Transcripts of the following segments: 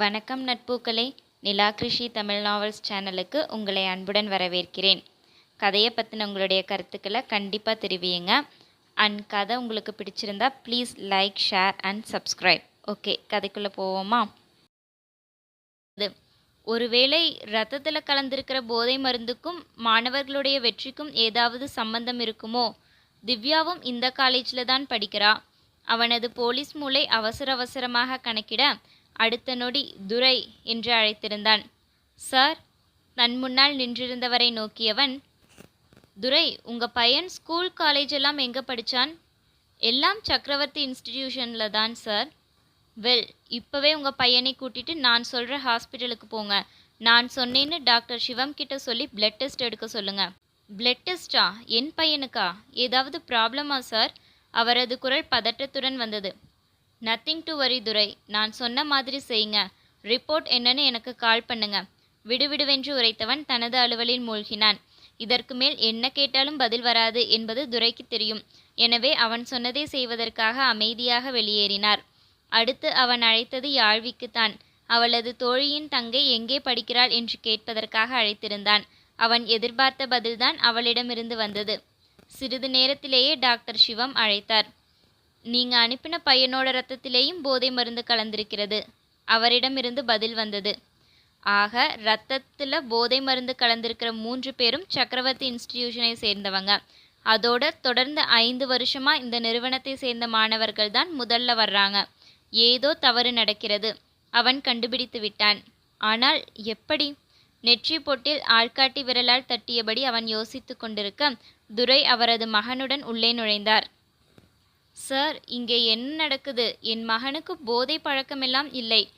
வணக்கம் நட்பூக்களே. நிலா கிருஷி தமிழ் நாவல்ஸ் சேனலுக்கு உங்களை அன்புடன் வரவேற்கிறேன். கதையை பற்றின உங்களுடைய கருத்துக்களை கண்டிப்பாக தெரிவியுங்க. அண்ட் கதை உங்களுக்கு பிடிச்சிருந்தா please like share and subscribe okay கதைக்குள்ளே போவோமா? இது. ஒருவேளை ரத்தத்தில் கலந்திருக்கிற போதை மருந்துக்கும் மாணவர்களுடைய வெற்றிக்கும் ஏதாவது சம்பந்தம் இருக்குமோ? திவ்யாவும் இந்த காலேஜில் தான் படிக்கிறா. அவனது போலீஸ் மூளை அவசர அவசரமாக கணக்கிட அடுத்த நொடி துரை என்று அழைத்திருந்தான். சார் நன் முன்னால் நின்றிருந்தவரை நோக்கியவன் துரை உங்க பையன் ஸ்கூல் காலேஜ் எல்லாம் எங்கே படித்தான் எல்லாம் சக்கரவர்த்தி இன்ஸ்டிடியூஷனில் தான் சார். வெல் இப்போவே உங்கள் பையனை கூட்டிட்டு நான் சொல்கிற ஹாஸ்பிட்டலுக்கு போங்க. நான் சொன்னேன்னு டாக்டர் சிவம் கிட்ட சொல்லி பிளட் டெஸ்ட் எடுக்க சொல்லுங்க. பிளட் டெஸ்டா என் பையனுக்கா? ஏதாவது ப்ராப்ளமா சார்? அவரது குரல் பதட்டத்துடன் வந்தது. நத்திங் டு வரி துரை. நான் சொன்ன மாதிரி செய்யுங்க. ரிப்போர்ட் என்னன்னு எனக்கு கால் பண்ணுங்க. விடுவிடுவென்று உரைத்தவன் தனது அலுவலில் மூழ்கினான். இதற்கு மேல் என்ன கேட்டாலும் பதில் வராது என்பது துரைக்கு தெரியும். எனவே அவன் சொன்னதை செய்வதற்காக அமைதியாக வெளியேறினார். அடுத்து அவன் அழைத்தது யாழ்விக்குத்தான் அவளது தோழியின் தங்கை எங்கே படிக்கிறாள் என்று கேட்பதற்காக அழைத்திருந்தான். அவன் எதிர்பார்த்த பதில்தான் அவளிடமிருந்து வந்தது. சிறிது நேரத்திலேயே டாக்டர் சிவம் அழைத்தார். நீங்கள் அனுப்பின பையனோட ரத்தத்திலேயும் போதை மருந்து கலந்திருக்கிறது. அவரிடமிருந்து பதில் வந்தது. ஆக ரத்தத்தில் போதை மருந்து கலந்திருக்கிற மூன்று பேரும் சக்கரவர்த்தி இன்ஸ்டிடியூஷனை சேர்ந்தவங்க. அதோட தொடர்ந்து ஐந்து வருஷமாக இந்த நிறுவனத்தை சேர்ந்த மாணவர்கள் தான் முதல்ல வர்றாங்க. ஏதோ தவறு நடக்கிறது. அவன் கண்டுபிடித்து விட்டான். ஆனால் எப்படி? நெற்றி பொட்டில் ஆள்காட்டி விரலால் தட்டியபடி அவன் யோசித்து கொண்டிருக்க துரை அவரது மகனுடன் உள்ளே நுழைந்தார். சார் இங்கே என்ன நடக்குது? என் மகனுக்கு போதை பழக்கமெல்லாம் இல்லை.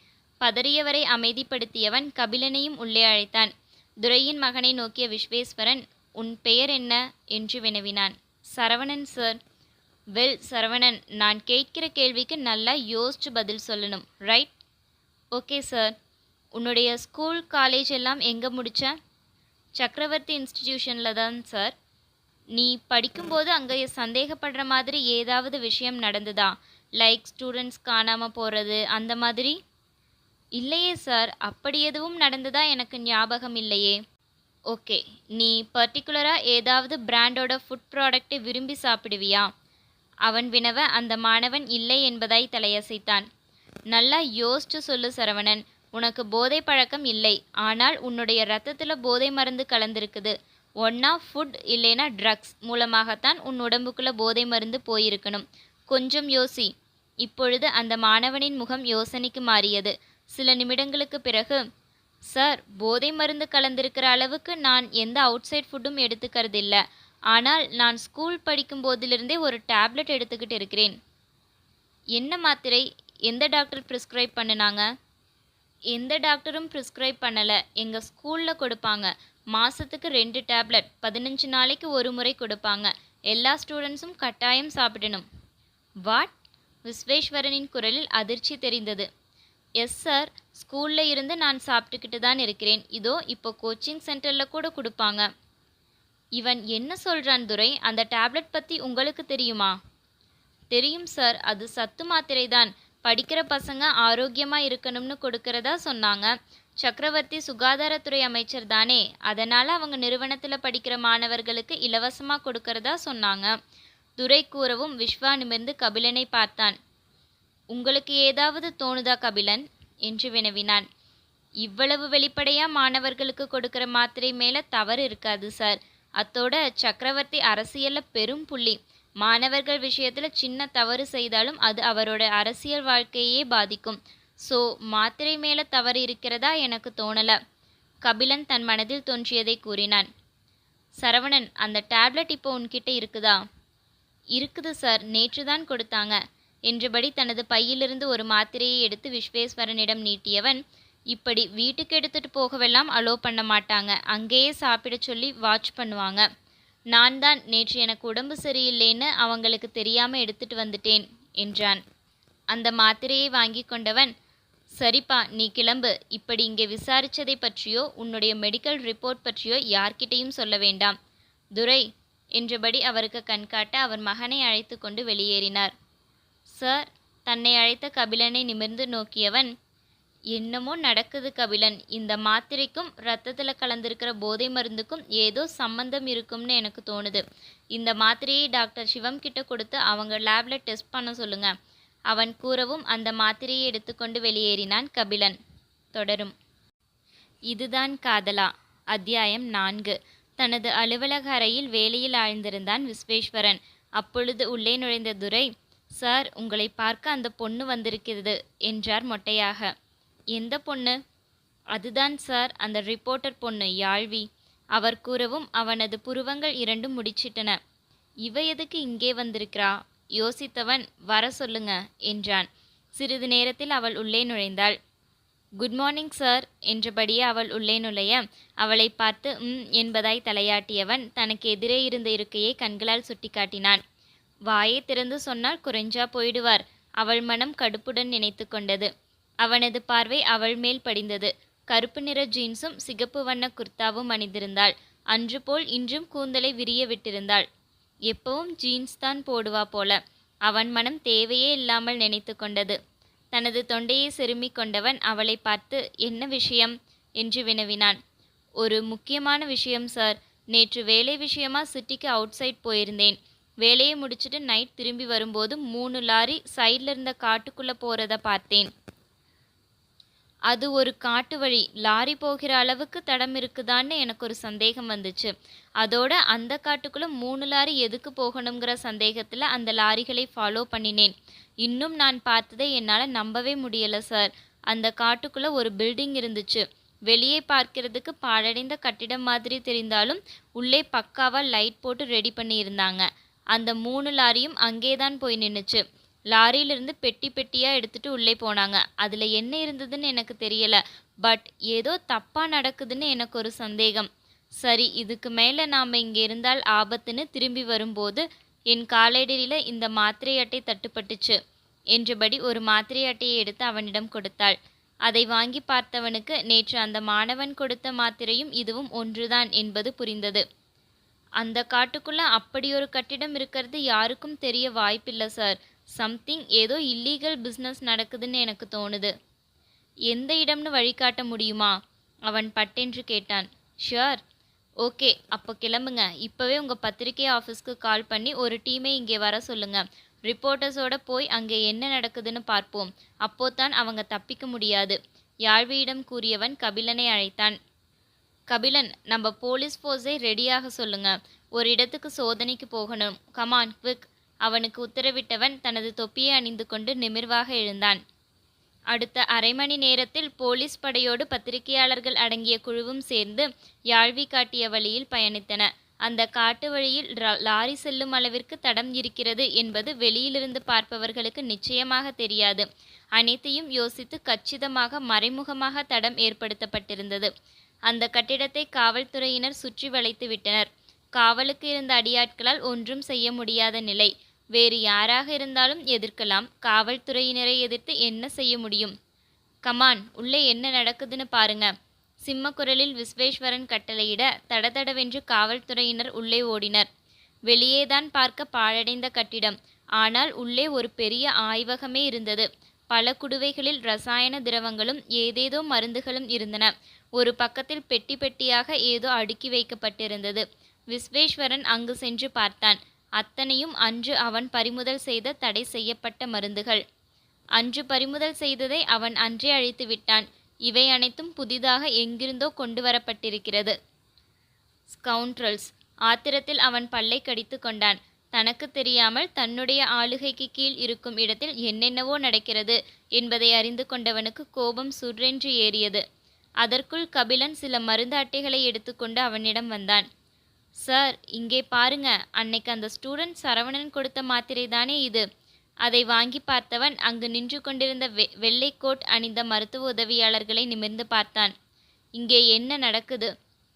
பதறியவரை அமைதிப்படுத்தியவன் கபிலனையும் உள்ளே அழைத்தான். துரையின் மகனை நோக்கிய விஸ்வேஸ்வரன் உன் பெயர் என்ன? என்று வினவினான். சரவணன் சார். வெல் சரவணன் நான் கேட்கிற கேள்விக்கு நல்லா யோசிச்சு பதில் சொல்லணும். ரைட்? Okay sir. உன்னுடைய ஸ்கூல் காலேஜ் எல்லாம் எங்கே முடித்த சக்கரவர்த்தி இன்ஸ்டிடியூஷனில் தான் சார். நீ படிக்கும்போது அங்கே சந்தேகப்படுற மாதிரி ஏதாவது விஷயம் நடந்ததா? லைக் ஸ்டூடெண்ட்ஸ் காணாமல் போகிறது அந்த மாதிரி? இல்லையே சார் அப்படி எதுவும் நடந்ததா எனக்கு ஞாபகம் இல்லையே. ஓகே நீ பர்டிகுலராக ஏதாவது பிராண்டோட ஃபுட் ப்ராடக்ட்டை விரும்பி சாப்பிடுவியா? அவன் வினவ அந்த மாணவன் இல்லை என்பதாய் தலையசைத்தான். நல்லா யோசிச்சு சொல்லு சரவணன். உனக்கு போதை பழக்கம் இல்லை. ஆனால் உன்னுடைய ரத்தத்தில் போதை மருந்து கலந்திருக்குது. ஒன்றா ஃபுட் இல்லைனா ட்ரக்ஸ் மூலமாகத்தான் உன் உடம்புக்குள்ளே போதை மருந்து போயிருக்கணும். கொஞ்சம் யோசி. இப்பொழுது அந்த மாணவனின் முகம் யோசனைக்கு மாறியது. சில நிமிடங்களுக்கு பிறகு சார் போதை மருந்து கலந்திருக்கிற அளவுக்கு நான் எந்த அவுட் சைட் ஃபுட்டும் எடுத்துக்கிறதில்ல. ஆனால் நான் ஸ்கூல் படிக்கும் போதிலிருந்தே ஒரு டேப்லெட் எடுத்துக்கிட்டு இருக்கிறேன். என்ன மாத்திரை? எந்த டாக்டர் ப்ரிஸ்கிரைப் பண்ணினாங்க? எந்த டாக்டரும் ப்ரிஸ்கிரைப் பண்ணலை. எங்கள் ஸ்கூலில் கொடுப்பாங்க. மாதத்துக்கு ரெண்டு டேப்லெட் பதினஞ்சு நாளைக்கு ஒரு முறை கொடுப்பாங்க. எல்லா ஸ்டூடெண்ட்ஸும் கட்டாயம் சாப்பிடணும். வாட்? விஸ்வேஸ்வரனின் குரலில் அதிர்ச்சி தெரிந்தது. Yes sir. ஸ்கூலில் இருந்து நான் சாப்பிட்டுக்கிட்டு தான் இருக்கிறேன். இதோ இப்போ கோச்சிங் சென்டரில் கூட கொடுப்பாங்க. இவன் என்ன சொல்கிறான் துரை? அந்த டேப்லெட் பற்றி உங்களுக்கு தெரியுமா? தெரியும் சார். அது சத்து மாத்திரை தான் படிக்கிற பசங்க ஆரோக்கியமாக இருக்கணும்னு கொடுக்கறதா சொன்னாங்க. சக்கரவர்த்தி சுகாதாரத்துறை அமைச்சர் தானே. அதனால் அவங்க நிறுவனத்தில் படிக்கிற மாணவர்களுக்கு இலவசமாக கொடுக்கறதா சொன்னாங்க. துரை கூறவும் விஸ்வா நிமிர்ந்து கபிலனை பார்த்தான். உங்களுக்கு ஏதாவது தோணுதா கபிலன்? என்று வினவினான். இவ்வளவு வெளிப்படையா மாணவர்களுக்கு கொடுக்கிற மாத்திரை மேல தவறு இருக்காது சார். அத்தோட சக்கரவர்த்தி அரசியல்ல பெரும் புள்ளி. மாணவர்கள் விஷயத்தில் சின்ன தவறு செய்தாலும் அது அவரோட அரசியல் வாழ்க்கையே பாதிக்கும். ஸோ மாத்திரை மேலே தவறு இருக்கிறதா எனக்கு தோணலை. கபிலன் தன் மனதில் தோன்றியதை கூறினான். சரவணன் அந்த டேப்லெட் இப்போ உன்கிட்ட இருக்குதா? இருக்குது சார் நேற்று தான் கொடுத்தாங்க. என்றபடி தனது பையிலிருந்து ஒரு மாத்திரையை எடுத்து விஸ்வேஸ்வரனிடம் நீட்டியவன் இப்படி வீட்டுக்கு எடுத்துட்டு போகவெல்லாம் அலோ பண்ண மாட்டாங்க. அங்கேயே சாப்பிட சொல்லி வாட்ச் பண்ணுவாங்க. நான் தான் நேற்று எனக்கு உடம்பு சரியில்லைன்னு அவங்களுக்கு தெரியாமல் எடுத்துட்டு வந்துட்டேன் என்றான். அந்த மாத்திரையை வாங்கி கொண்டவன் சரிப்பா நீ கிளம்பு. இப்படி இங்கே விசாரிச்சதை பற்றியோ உன்னுடைய மெடிக்கல் ரிப்போர்ட் பற்றியோ யார்கிட்டையும் சொல்ல வேண்டாம். துரை என்றபடி அவருக்கு கண்காட்ட அவர் மகனை அழைத்து கொண்டு வெளியேறினார். சார் தன்னை அழைத்த கபிலனை நிமிர்ந்து நோக்கியவன் என்னமோ நடக்குது கபிலன். இந்த மாத்திரைக்கும் ரத்தத்தில் கலந்திருக்கிற போதை மருந்துக்கும் ஏதோ சம்மந்தம் இருக்கும்னு எனக்கு தோணுது. இந்த மாத்திரையை டாக்டர் சிவம் கிட்ட கொடுத்து அவங்க லேப்ல டெஸ்ட் பண்ண சொல்லுங்க. அவன் கூறவும் அந்த மாத்திரையை எடுத்துக்கொண்டு வெளியேறினான் கபிலன். தொடரும். இதுதான் காதலா. அத்தியாயம் நான்கு. தனது அலுவலக அறையில் வேலையில் ஆழ்ந்திருந்தான் விஸ்வேஸ்வரன். அப்பொழுது உள்ளே நுழைந்த துரை சார் உங்களை பார்க்க அந்த பொண்ணு வந்திருக்கிறது என்றார் மொட்டையாக. எந்த பொண்ணு? அதுதான் சார் அந்த ரிப்போர்ட்டர் பொண்ணு யாழ்வி. அவர் கூறவும் அவனது புருவங்கள் இரண்டும் முடிச்சிட்டன. இவ எதுக்கு இங்கே வந்திருக்கிறா? யோசித்தவன் வர சொல்லுங்க என்றான். சிறிது நேரத்தில் அவள் உள்ளே நுழைந்தாள். குட் மார்னிங் சார் என்றபடியே அவள் உள்ளே நுழைய அவளை பார்த்து ம் என்பதாய் தலையாட்டியவன் தனக்கு எதிரே இருந்த இருக்கையை கண்களால் சுட்டிக்காட்டினான். வாயை திறந்து சொன்னால் குறைஞ்சா போயிடுவார் அவள் மனம் கடுப்புடன் நினைத்து கொண்டது. அவனது பார்வை அவள் மேல் படிந்தது. கருப்பு நிற ஜீன்ஸும் சிகப்பு வண்ண குர்தாவும் அணிந்திருந்தாள். அன்று போல் இன்றும் கூந்தலை விரிய விட்டிருந்தாள். எப்பவும் ஜீன்ஸ் தான் போடுவா போல. அவன் மனம் தேவையே இல்லாமல் நினைத்து கொண்டது. தனது தொண்டையை செருமிக் கொண்டவன் அவளை பார்த்து என்ன விஷயம்? என்று வினவினான். ஒரு முக்கியமான விஷயம் சார். நேற்று வேலை விஷயமா சிட்டிக்கு அவுட் சைட் போயிருந்தேன். வேலையை முடிச்சுட்டு நைட் திரும்பி வரும்போது மூணு லாரி சைடில் இருந்த காட்டுக்குள்ளே போகிறத பார்த்தேன். அது ஒரு காட்டு வழி. லாரி போகிற அளவுக்கு தடம் இருக்குதான்னு எனக்கு ஒரு சந்தேகம் வந்துச்சு. அதோட அந்த காட்டுக்குள்ளே மூணு லாரி எதுக்கு போகணுங்கிற சந்தேகத்தில் அந்த லாரிகளை ஃபாலோ பண்ணினேன். இன்னும் நான் பார்த்ததை என்னால் நம்பவே முடியலை சார் அந்த காட்டுக்குள்ளே ஒரு பில்டிங் இருந்துச்சு. வெளியே பார்க்கிறதுக்கு பாழடைந்த கட்டிடம் மாதிரி தெரிந்தாலும் உள்ளே பக்காவாக லைட் போட்டு ரெடி பண்ணியிருந்தாங்க. அந்த மூணு லாரியும் அங்கே தான் போய் நின்றுச்சு லாரியிலிருந்து பெட்டி பெட்டியாக எடுத்துட்டு உள்ளே போனாங்க. அதில் என்ன இருந்ததுன்னு எனக்கு தெரியலை. பட் ஏதோ தப்பாக நடக்குதுன்னு எனக்கு ஒரு சந்தேகம். சரி இதுக்கு மேலே நாம் இங்கே இருந்தால் ஆபத்துன்னு திரும்பி வரும்போது என் காலடியில் இந்த மாத்திரை அட்டை தட்டுப்பட்டுச்சு என்றபடி ஒரு மாத்திரை அட்டையை எடுத்து அவனிடம் கொடுத்தாள். அதை வாங்கி பார்த்தவனுக்கு நேற்று அந்த மாணவன் கொடுத்த மாத்திரையும் இதுவும் ஒன்றுதான் என்பது புரிந்தது. அந்த காட்டுக்குள்ள அப்படி ஒரு கட்டிடம் இருக்கிறது யாருக்கும் தெரிய வாய்ப்பில்லை சார். சம்திங் ஏதோ இல்லீகல் பிஸ்னஸ் நடக்குதுன்னு எனக்கு தோணுது. எந்த இடம்னு வழிகாட்ட முடியுமா? அவன் பட்டென்று கேட்டான். ஷுர் ஓகே அப்போ கிளம்புங்க. இப்போவே உங்கள் பத்திரிகை ஆஃபீஸ்க்கு கால் பண்ணி ஒரு டீமை இங்கே வர சொல்லுங்கள் ரிப்போர்ட்டர்ஸோட போய் அங்கே என்ன நடக்குதுன்னு பார்ப்போம். அப்போதான் அவங்க தப்பிக்க முடியாது. யாழ்வியிடம் கூறியவன் கபிலனை அழைத்தான். கபிலன் நம்ம போலீஸ் ஃபோர்ஸை ரெடியாக சொல்லுங்க. ஒரு இடத்துக்கு சோதனைக்கு போகணும். கமான் குவிக் அவனுக்கு உத்தரவிட்டவன் தனது தொப்பியை அணிந்து கொண்டு நிமிர்வாக எழுந்தான். அடுத்த அரை மணி நேரத்தில் போலீஸ் படையோடு பத்திரிகையாளர்கள் அடங்கிய குழுவும் சேர்ந்து யாழ்வி காட்டிய வழியில் பயணித்தன. அந்த காட்டு வழியில் லாரி செல்லும் அளவிற்கு தடம் இருக்கிறது என்பது வெளியிலிருந்து பார்ப்பவர்களுக்கு நிச்சயமாக தெரியாது. அனைத்தையும் யோசித்து கச்சிதமாக மறைமுகமாக தடம் ஏற்படுத்தப்பட்டிருந்தது. அந்த கட்டிடத்தை காவல்துறையினர் சுற்றி வளைத்து விட்டனர் காவலுக்கு இருந்த அடியாட்களால் ஒன்றும் செய்ய முடியாத நிலை. வேறு யாராக இருந்தாலும் எதிர்க்கலாம். காவல்துறையினரை எதிர்த்து என்ன செய்ய முடியும்? கமான் உள்ளே என்ன நடக்குதுன்னு பாருங்க. சிம்ம குரலில் விஸ்வேஸ்வரன் கட்டளையிட தடதடவென்று காவல்துறையினர் உள்ளே ஓடினர். வெளியேதான் பார்க்க பாழடைந்த கட்டிடம். ஆனால் உள்ளே ஒரு பெரிய ஆய்வகமே இருந்தது. பல குடுவைகளில் ரசாயன திரவங்களும் ஏதேதோ மருந்துகளும் இருந்தன. ஒரு பக்கத்தில் பெட்டி பெட்டியாக ஏதோ அடுக்கி வைக்கப்பட்டிருந்தது. விஸ்வேஸ்வரன் அங்கு சென்று பார்த்தான். அத்தனையும் அன்று அவன் பறிமுதல் செய்த தடை செய்யப்பட்ட மருந்துகள். அன்று பறிமுதல் செய்ததை அவன் அன்றே அழித்து விட்டான். இவை அனைத்தும் புதிதாக எங்கிருந்தோ கொண்டு வரப்பட்டிருக்கிறது. ஸ்கவுண்ட்ரல்ஸ். ஆத்திரத்தில் அவன் பல்லை கடித்து கொண்டான். தனக்கு தெரியாமல் தன்னுடைய ஆளுகைக்கு கீழ் இருக்கும் இடத்தில் என்னென்னவோ நடக்கிறது என்பதை அறிந்து கொண்டவனுக்கு கோபம் சுற்றென்று ஏறியது. அதற்குள் கபிலன் சில மருந்து அட்டைகளை எடுத்துக்கொண்டு அவனிடம் வந்தான். சார் இங்கே பாருங்க. அன்னைக்கு அந்த ஸ்டூடெண்ட் சரவணன் கொடுத்த மாத்திரை தானே இது. அதை வாங்கி பார்த்தவன் அங்கு நின்று கொண்டிருந்த வெ வெள்ளை கோட் அணிந்த மருத்துவ உதவியாளர்களை நிமிர்ந்து பார்த்தான். இங்கே என்ன நடக்குது?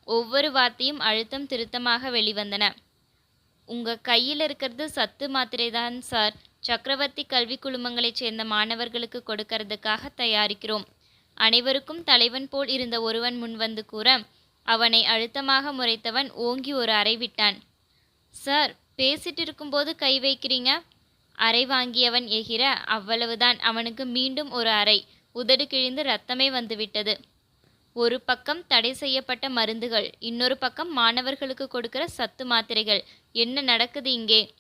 ஒவ்வொரு வார்த்தையும் அழுத்தம் திருத்தமாக வெளிவந்தன. உங்க கையில் இருக்கிறது சத்து மாத்திரை தான் சார். சக்கரவர்த்தி கல்வி குழுமங்களைச் சேர்ந்த மாணவர்களுக்கு கொடுக்கறதுக்காக தயாரிக்கிறோம். அனைவருக்கும் தலைவன் போல் இருந்த ஒருவன் முன்வந்து கூற அவனை அழுத்தமாக முறைத்தவன் ஓங்கி ஒரு அறை விட்டான். சார் பேசிட்டு இருக்கும்போது கை வைக்கிறீங்க? அறை வாங்கியவன் எகிற அவ்வளவுதான். அவனுக்கு மீண்டும் ஒரு அறை. உதடு கிழிந்து ரத்தமே வந்துவிட்டது. ஒரு பக்கம் தடை செய்யப்பட்ட மருந்துகள் இன்னொரு பக்கம் மாணவர்களுக்கு கொடுக்கிற சத்து மாத்திரைகள். என்ன நடக்குது இங்கே?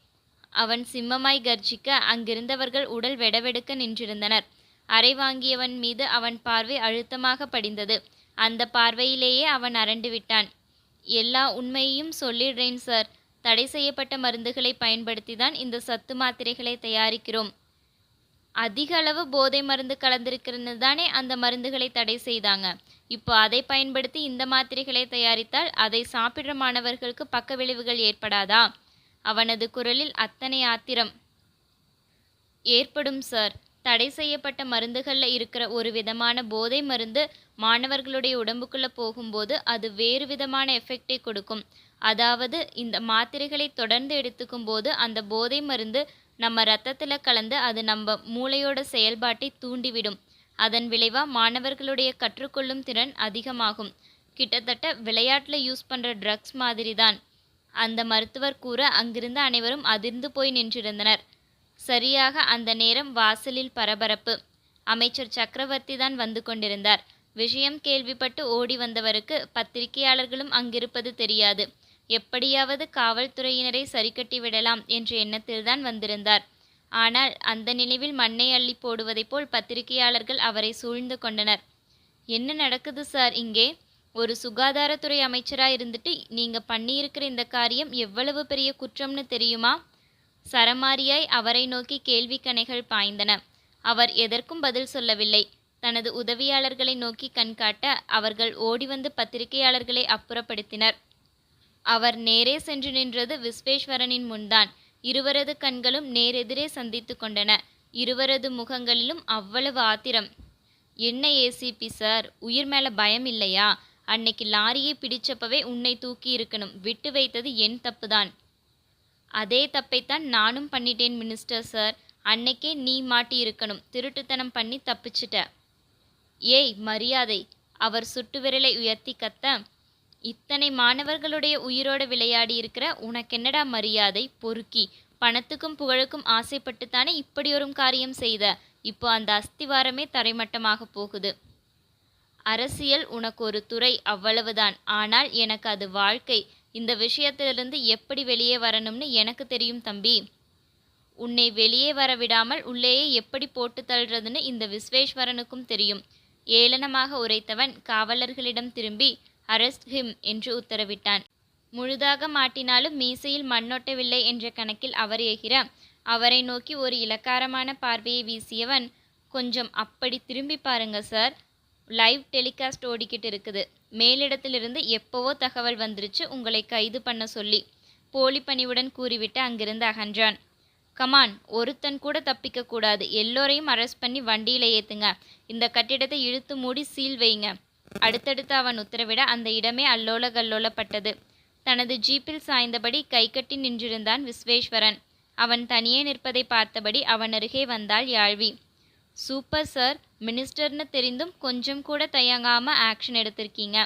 அவன் சிம்மமாய் கர்ஜிக்க அங்கிருந்தவர்கள் உடல் வெடவெடுக்க நின்றிருந்தனர். அறை வாங்கியவன் மீது அவன் பார்வை அழுத்தமாக படிந்தது. அந்த பார்வையிலேயே அவன் அரண்டு விட்டான். எல்லா உண்மையையும் சொல்லிடுறேன் சார். தடை செய்யப்பட்ட மருந்துகளை பயன்படுத்தி தான் இந்த சத்து மாத்திரைகளை தயாரிக்கிறோம். அதிக அளவு போதை மருந்து கலந்திருக்கிறது தானே அந்த மருந்துகளை தடை செய்தாங்க. இப்போ அதை பயன்படுத்தி இந்த மாத்திரைகளை தயாரித்தால் அதை சாப்பிடுற மாணவர்களுக்கு பக்க விளைவுகள் ஏற்படாதா? அவனது குரலில் அத்தனை ஆத்திரம். ஏற்படும் சார். தடை செய்யப்பட்ட மருந்துகளில் இருக்கிற ஒரு விதமான போதை மருந்து மாணவர்களுடைய உடம்புக்குள்ளே போகும்போது அது வேறு விதமான எஃபெக்டை கொடுக்கும். அதாவது இந்த மாத்திரைகளை தொடர்ந்து எடுத்துக்கும் போது அந்த போதை மருந்து நம்ம ரத்தத்தில் கலந்து அது நம்ம மூளையோட செயல்பாட்டை தூண்டிவிடும். அதன் விளைவாக மாணவர்களுடைய கற்றுக்கொள்ளும் திறன் அதிகமாகும். கிட்டத்தட்ட விளையாட்டில் யூஸ் பண்ணுற ட்ரக்ஸ் மாதிரி தான் அந்த மருத்துவர் கூற அங்கிருந்த அனைவரும் அதிர்ந்து போய் நின்றிருந்தனர். சரியாக அந்த நேரம் வாசலில் பரபரப்பு. அமைச்சர் சக்கரவர்த்தி தான் வந்து கொண்டிருந்தார். விஷயம் கேள்விப்பட்டு ஓடி வந்தவருக்கு பத்திரிகையாளர்களும் அங்கிருப்பது தெரியாது. எப்படியாவது காவல்துறையினரை சரிக்கட்டி விடலாம் என்ற எண்ணத்தில்தான் வந்திருந்தார். ஆனால் அந்த நினைவில் மண்ணை அள்ளி போடுவதைப் போல் பத்திரிகையாளர்கள் அவரை சூழ்ந்து கொண்டனர். என்ன நடக்குது சார் இங்கே? ஒரு சுகாதாரத்துறை அமைச்சராக இருந்துட்டு நீங்கள் பண்ணியிருக்கிற இந்த காரியம் எவ்வளவு பெரிய குற்றம்னு தெரியுமா? சரமாரியாய் அவரை நோக்கி கேள்வி கணைகள் பாய்ந்தன. அவர் எதற்கும் பதில் சொல்லவில்லை. தனது உதவியாளர்களை நோக்கி கண்காட்ட அவர்கள் ஓடிவந்து பத்திரிகையாளர்களை அப்புறப்படுத்தினர். அவர் நேரே சென்று நின்றது விஸ்வேஸ்வரனின் முன்தான். இருவரது கண்களும் நேரெதிரே சந்தித்து கொண்டன. இருவரது முகங்களிலும் அவ்வளவு ஆத்திரம். என்ன ஏசிபி சார்? உயிர் மேல பயம் இல்லையா? அன்னைக்கு லாரியை பிடிச்சப்பவே உன்னை தூக்கி இருக்கணும். விட்டு வைத்தது என் தப்புதான். அதே தப்பைத்தான் நானும் பண்ணிட்டேன் மினிஸ்டர் சார். அன்னைக்கே நீ மாட்டி இருக்கணும் திருட்டுத்தனம் பண்ணி தப்பிச்சிட்ட. ஏய் மரியாதை. அவர் சுட்டு விரலை உயர்த்தி கத்த. இத்தனை மாணவர்களுடைய உயிரோட விளையாடி இருக்கிற உனக்கென்னடா மரியாதை பொறுக்கி? பணத்துக்கும் புகழுக்கும் ஆசைப்பட்டுத்தானே இப்படி ஒரு காரியம் செய்த? இப்போ அந்த அஸ்திவாரமே தரைமட்டமாக போகுது. அரசியல் உனக்கு ஒரு துறை அவ்வளவுதான். ஆனால் எனக்கு அது வாழ்க்கை. இந்த விஷயத்திலிருந்து எப்படி வெளியே வரணும்னு எனக்கு தெரியும் தம்பி. உன்னை வெளியே வர விடாமல் உள்ளேயே எப்படி போட்டு தள்ளுறதுன்னு இந்த விஸ்வேஸ்வரனுக்கும் தெரியும். ஏளனமாக உரைத்தவன் காவலர்களிடம் திரும்பி அரெஸ்ட் ஹிம் என்று உத்தரவிட்டான். முழுதாக மாட்டினாலும் மீசையில் மண்ணொட்டவில்லை என்ற கணக்கில் அவர் ஏகிற அவரை நோக்கி ஒரு இலக்காரமான பார்வையை வீசியவன் கொஞ்சம் அப்படி திரும்பி பாருங்க சார். லைவ் டெலிகாஸ்ட் ஓடிக்கிட்டு இருக்குது. மேலிடத்திலிருந்து எப்போவோ தகவல் வந்துருச்சு. உங்களை கைது பண்ண சொல்லி போலி பணிவுடன் கூறிவிட்டு அங்கிருந்து அகன்றான். கமான் ஒருத்தன் கூட தப்பிக்க கூடாது. எல்லோரையும் அரெஸ்ட் பண்ணி வண்டியில் ஏத்துங்க. இந்த கட்டிடத்தை இழுத்து மூடி சீல் வைங்க. அடுத்தடுத்து அவன் உத்தரவிட அந்த இடமே அல்லோல கல்லோலப்பட்டது. தனது ஜீப்பில் சாய்ந்தபடி கைகட்டி நின்றிருந்தான் விஸ்வேஸ்வரன். அவன் தனியே நிற்பதை பார்த்தபடி அவன் அருகே வந்தாள் யாழ்வி. சூப்பர் சார் மினிஸ்டர்னு தெரிந்தும் கொஞ்சம் கூட தயங்காம ஆக்ஷன் எடுத்திருக்கீங்க.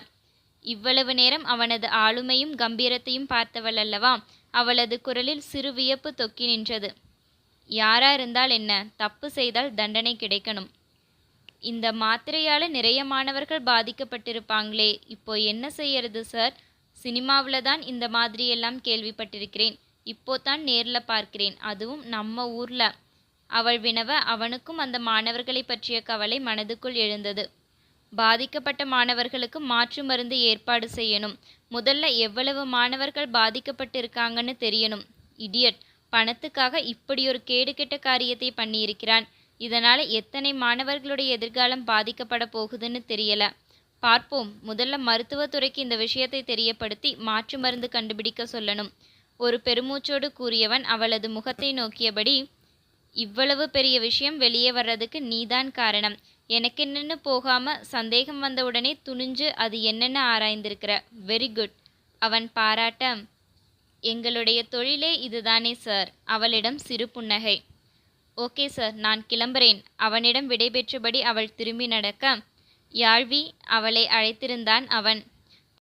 இவ்வளவு நேரம் அவனது ஆளுமையும் கம்பீரத்தையும் பார்த்தவள் அல்லவா? அவளது குரலில் சிறு வியப்பு தொக்கி நின்றது. யாரா இருந்தால் என்ன? தப்பு செய்தால் தண்டனை கிடைக்கணும். இந்த மாத்திரையால நிறைய மாணவர்கள் பாதிக்கப்பட்டிருப்பாங்களே. இப்போ என்ன செய்யறது சார் சினிமாவில் தான் இந்த மாதிரியெல்லாம் கேள்விப்பட்டிருக்கிறேன். இப்போ தான் நேரில் பார்க்கிறேன். அதுவும் நம்ம ஊரில். அவள் வினவ அவனுக்கும் அந்த மாணவர்களை பற்றிய கவலை மனதுக்குள் எழுந்தது. பாதிக்கப்பட்ட மாணவர்களுக்கு மாற்று மருந்து ஏற்பாடு செய்யணும். முதல்ல எவ்வளவு மாணவர்கள் பாதிக்கப்பட்டிருக்காங்கன்னு தெரியணும். இடியட் பணத்துக்காக இப்படி ஒரு கேடுகெட்ட காரியத்தை பண்ணியிருக்கிறான். இதனால எத்தனை மாணவர்களுடைய எதிர்காலம் பாதிக்கப்பட போகுதுன்னு தெரியல. பார்ப்போம். முதல்ல மருத்துவத்துறைக்கு இந்த விஷயத்தை தெரியப்படுத்தி மாற்று மருந்து கண்டுபிடிக்க சொல்லணும். ஒரு பெருமூச்சோடு கூறியவன் அவளது முகத்தை நோக்கியபடி இவ்வளவு பெரிய விஷயம் வெளியே வர்றதுக்கு நீதான் காரணம். எனக்கு என்னென்னு போகாம சந்தேகம் வந்தவுடனே துணிஞ்சு அது என்னென்ன ஆராய்ந்திருக்கிற? வெரி குட் அவன் பாராட்ட எங்களுடைய தொழிலே இதுதானே சார் அவளிடம் சிறு புன்னகை. ஓகே சார் நான் கிளம்புறேன். அவனிடம் விடைபெற்றபடி அவள் திரும்பி நடக்க. யாழ்வி அவளை அழைத்திருந்தான் அவன்.